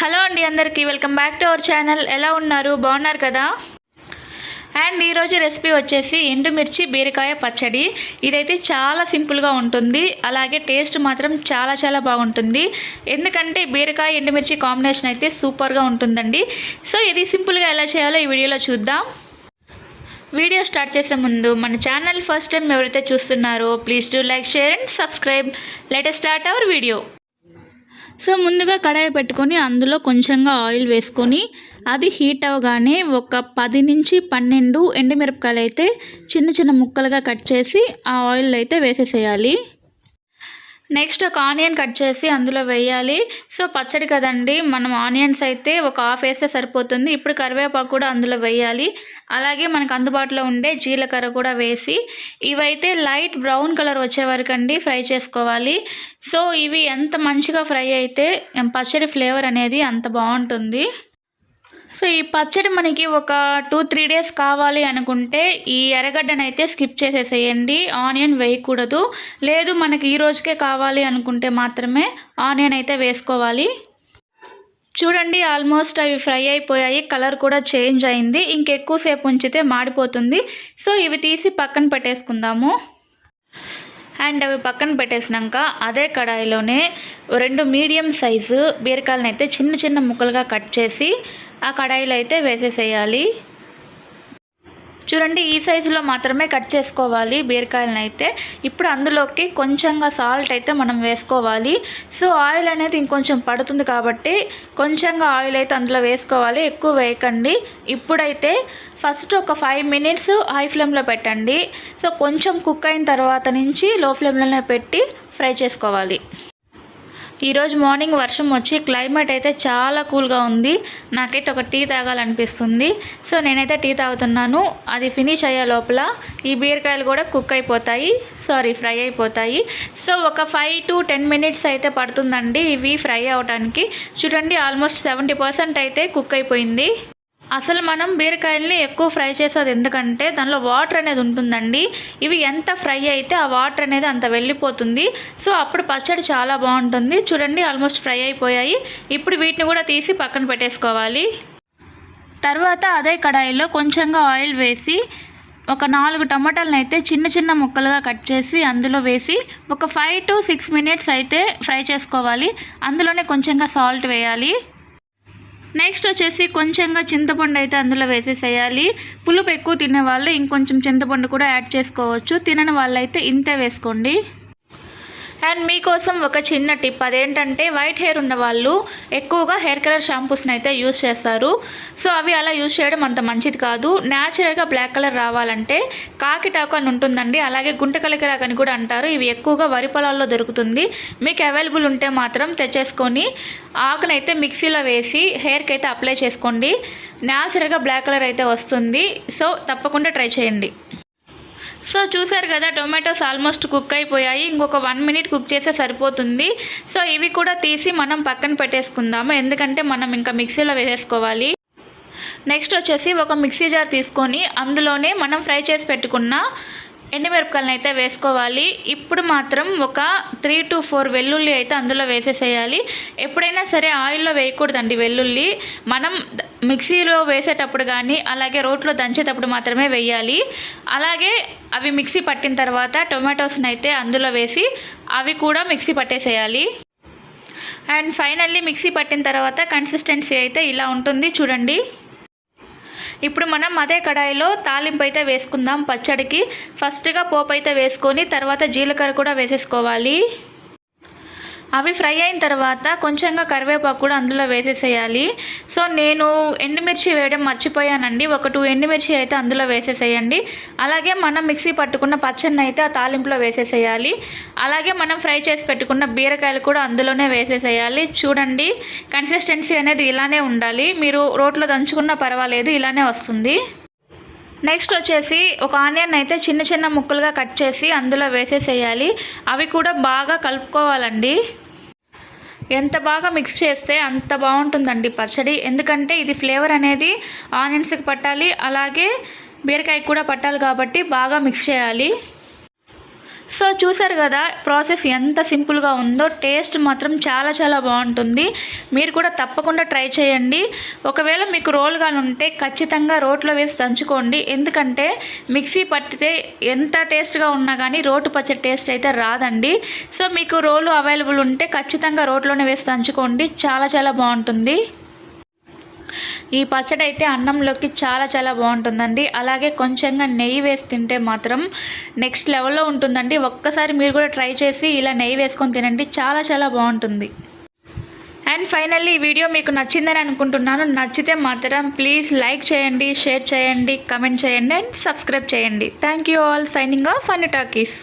Hello అండి అందరికీ welcome back to our channel. ఎలా ఉన్నారు? బాగున్నారు కదా? అండ్ ఈరోజు రెసిపీ వచ్చేసి ఎండుమిర్చి బీరకాయ పచ్చడి. ఇదైతే చాలా సింపుల్గా ఉంటుంది. అలాగే టేస్ట్ మాత్రం చాలా చాలా బాగుంటుంది. ఎందుకంటే బీరకాయ ఎండుమిర్చి కాంబినేషన్ అయితే సూపర్గా ఉంటుందండి. సో ఇది సింపుల్గా ఎలా చేయాలో ఈ వీడియోలో చూద్దాం. వీడియో స్టార్ట్ చేసే ముందు మన ఛానల్ ఫస్ట్ టైం ఎవరైతే చూస్తున్నారో please to like share and subscribe. Let's start our video so ముందుగా కడాయి పెట్టుకొని అందులో కొంచెంగా ఆయిల్ వేసుకొని అది హీట్ అవ్వగానే ఒక పది నుంచి పన్నెండు ఎండుమిరపకాయలు అయితే చిన్న చిన్న ముక్కలుగా కట్ చేసి ఆ ఆయిల్ అయితే వేసేసేయాలి. నెక్స్ట్ ఒక ఆనియన్ కట్ చేసి అందులో వేయాలి. సో పచ్చడి కదండి మనం ఆనియన్స్ అయితే ఒక హాఫ్ వేస్తే సరిపోతుంది. ఇప్పుడు కరివేపాకు కూడా అందులో వేయాలి. అలాగే మనకు అందుబాటులో ఉండే జీలకర్ర కూడా వేసి ఇవైతే లైట్ బ్రౌన్ కలర్ వచ్చే వరకు అండి ఫ్రై చేసుకోవాలి. సో ఇవి ఎంత మంచిగా ఫ్రై అయితే పచ్చడి ఫ్లేవర్ అనేది అంత బాగుంటుంది. సో ఈ పచ్చడి మనకి ఒక టూ త్రీ డేస్ కావాలి అనుకుంటే ఈ ఎర్రగడ్డను అయితే స్కిప్ చేసేసేయండి. ఆనియన్ వేయకూడదు. లేదు మనకి ఈ రోజుకే కావాలి అనుకుంటే మాత్రమే ఆనియన్ అయితే వేసుకోవాలి. చూడండి ఆల్మోస్ట్ అవి ఫ్రై అయిపోయాయి. కలర్ కూడా చేంజ్ అయింది. ఇంకెక్కువసేపు ఉంచితే మాడిపోతుంది. సో ఇవి తీసి పక్కన పెట్టేసుకుందాము. అండ్ అవి పక్కన పెట్టేసినాక అదే కడాయిలోనే రెండు మీడియం సైజు బీరకాయలను అయితే చిన్న చిన్న ముక్కలుగా కట్ చేసి ఆ కడాయిలో అయితే వేసేసేయాలి. చూడండి ఈ సైజులో మాత్రమే కట్ చేసుకోవాలి బీరకాయలను అయితే ఇప్పుడు అందులోకి కొంచెంగా సాల్ట్ అయితే మనం వేసుకోవాలి. సో ఆయిల్ అనేది ఇంకొంచెం పడుతుంది కాబట్టి కొంచెంగా ఆయిల్ అయితే అందులో వేసుకోవాలి. ఎక్కువ వేయకండి. ఇప్పుడైతే ఫస్ట్ ఒక ఫైవ్ మినిట్స్ హై ఫ్లేమ్లో పెట్టండి. సో కొంచెం కుక్ అయిన తర్వాత నుంచి లో ఫ్లేమ్లోనే పెట్టి ఫ్రై చేసుకోవాలి. ఈరోజు మార్నింగ్ వర్షం వచ్చి క్లైమేట్ అయితే చాలా కూల్గా ఉంది. నాకైతే ఒక టీ తాగాలనిపిస్తుంది. సో నేనైతే టీ తాగుతున్నాను. అది ఫినిష్ అయ్యే లోపల ఈ బీరకాయలు కూడా కుక్ అయిపోతాయి. సారీ ఫ్రై అయిపోతాయి. సో ఒక ఫైవ్ టు టెన్ మినిట్స్ అయితే పడుతుందండి ఇవి ఫ్రై అవడానికి చూడండి ఆల్మోస్ట్ సెవెంటీ పర్సెంట్ అయితే కుక్ అయిపోయింది. అసలు మనం బీరకాయల్ని ఎక్కువ ఫ్రై చేసేది ఎందుకంటే దానిలో వాటర్ అనేది ఉంటుందండి. ఇవి ఎంత ఫ్రై అయితే ఆ వాటర్ అనేది అంత వెళ్ళిపోతుంది. సో అప్పుడు పచ్చడి చాలా బాగుంటుంది. చూడండి ఆల్మోస్ట్ ఫ్రై అయిపోయాయి. ఇప్పుడు వీటిని కూడా తీసి పక్కన పెట్టేసుకోవాలి. తర్వాత అదే కడాయిలో కొంచెంగా ఆయిల్ వేసి ఒక నాలుగు టమాటాలను అయితే చిన్న చిన్న ముక్కలుగా కట్ చేసి అందులో వేసి ఒక ఫైవ్ టు సిక్స్ మినిట్స్ అయితే ఫ్రై చేసుకోవాలి. అందులోనే కొంచెంగా సాల్ట్ వేయాలి. నెక్స్ట్ వచ్చేసి కొంచెంగా చింతపండు అయితే అందులో వేసేసేయాలి. పులుపు ఎక్కువ తినే వాళ్ళు ఇంకొంచెం చింతపండు కూడా యాడ్ చేసుకోవచ్చు. తినని వాళ్ళైతే ఇంతే వేసుకోండి. అండ్ మీకోసం ఒక చిన్న టిప్ అదేంటంటే వైట్ హెయిర్ ఉన్న వాళ్ళు ఎక్కువగా హెయిర్ కలర్ షాంపూస్ని అయితే యూస్ చేస్తారు. సో అవి అలా యూస్ చేయడం అంత మంచిది కాదు. న్యాచురల్గా బ్లాక్ కలర్ రావాలంటే కాకిటాకు అని ఉంటుందండి. అలాగే గుంటకలికరాకు అని కూడా అంటారు. ఇవి ఎక్కువగా వరి పొలాల్లో దొరుకుతుంది. మీకు అవైలబుల్ ఉంటే మాత్రం తెచ్చేసుకొని ఆకునైతే మిక్సీలో వేసి హెయిర్కి అయితే అప్లై చేసుకోండి. న్యాచురల్గా బ్లాక్ కలర్ అయితే వస్తుంది. సో తప్పకుండా ట్రై చేయండి. సో చూసారు కదా టొమాటోస్ ఆల్మోస్ట్ కుక్ అయిపోయాయి. ఇంకొక వన్ మినిట్ కుక్ చేస్తే సరిపోతుంది. సో ఇవి కూడా తీసి మనం పక్కన పెట్టేసుకుందాము. ఎందుకంటే మనం ఇంకా మిక్సీలో వేసేసుకోవాలి. నెక్స్ట్ వచ్చేసి ఒక మిక్సీ జార్ తీసుకొని అందులోనే మనం ఫ్రై చేసి పెట్టుకున్న ఎండిమిరపకాయలను అయితే వేసుకోవాలి. ఇప్పుడు మాత్రం ఒక త్రీ టు ఫోర్ వెల్లుల్లి అయితే అందులో వేసేసేయాలి. ఎప్పుడైనా సరే ఆయిల్లో వేయకూడదండి వెల్లుల్లి. మనం మిక్సీలో వేసేటప్పుడు కానీ అలాగే రోట్లో దంచేటప్పుడు మాత్రమే వేయాలి. అలాగే అవి మిక్సీ పట్టిన తర్వాత టొమాటోస్ని అయితే అందులో వేసి అవి కూడా మిక్సీ పట్టేసేయాలి. అండ్ ఫైనల్లీ మిక్సీ పట్టిన తర్వాత కన్సిస్టెన్సీ అయితే ఇలా ఉంటుంది. చూడండి. ఇప్పుడు మనం అదే కడాయిలో తాలింపు అయితే వేసుకుందాం పచ్చడికి. ఫస్ట్గా పోపు అయితే వేసుకొని తర్వాత జీలకర్ర కూడా వేసేసుకోవాలి. అవి ఫ్రై అయిన తర్వాత కొంచెంగా కరివేపాకు కూడా అందులో వేసేసేయాలి. సో నేను ఎండుమిర్చి వేయడం మర్చిపోయానండి. ఒక టూ ఎండుమిర్చి అయితే అందులో వేసేసేయండి. అలాగే మనం మిక్సీ పట్టుకున్న పచ్చడిని అయితే ఆ తాలింపులో వేసేసేయాలి. అలాగే మనం ఫ్రై చేసి పెట్టుకున్న బీరకాయలు కూడా అందులోనే వేసేసేయాలి. చూడండి కన్సిస్టెన్సీ అనేది ఇలానే ఉండాలి. మీరు రోట్లో దంచుకున్నా పర్వాలేదు ఇలానే వస్తుంది. నెక్స్ట్ వచ్చేసి ఒక ఆనియన్ అయితే చిన్న చిన్న ముక్కలుగా కట్ చేసి అందులో వేసేసేయాలి. అవి కూడా బాగా కలుపుకోవాలండి. ఎంత బాగా మిక్స్ చేస్తే అంత బాగుంటుందండి పచ్చడి. ఎందుకంటే ఇది ఫ్లేవర్ అనేది ఆనియన్స్కి పట్టాలి. అలాగే బీరకాయకి కూడా పట్టాలి కాబట్టి బాగా మిక్స్ చేయాలి. సో చూసారు కదా ప్రాసెస్ ఎంత సింపుల్గా ఉందో టేస్ట్ మాత్రం చాలా చాలా బాగుంటుంది. మీరు కూడా తప్పకుండా ట్రై చేయండి. ఒకవేళ మీకు రోల్ కానీ ఉంటే ఖచ్చితంగా రోట్లో వేసి దంచుకోండి. ఎందుకంటే మిక్సీ పట్టితే ఎంత టేస్ట్గా ఉన్నా కానీ రోటు పచ్చడి టేస్ట్ అయితే రాదండి. సో మీకు రోలు అవైలబుల్ ఉంటే ఖచ్చితంగా రోట్లోనే వేసి దంచుకోండి. చాలా చాలా బాగుంటుంది. ఈ పచ్చడి అయితే అన్నంలోకి చాలా చాలా బాగుంటుందండి. అలాగే కొంచెంగా నెయ్యి వేసి తింటే మాత్రం నెక్స్ట్ లెవెల్లో ఉంటుందండి. ఒక్కసారి మీరు కూడా ట్రై చేసి ఇలా నెయ్యి వేసుకొని తినండి. చాలా చాలా బాగుంటుంది. అండ్ ఫైనల్లీ ఈ వీడియో మీకు నచ్చిందని అనుకుంటున్నాను. నచ్చితే మాత్రం ప్లీజ్ లైక్ చేయండి షేర్ చేయండి కమెంట్ చేయండి అండ్ సబ్స్క్రైబ్ చేయండి. Thank you all. Signing off Anni talkies.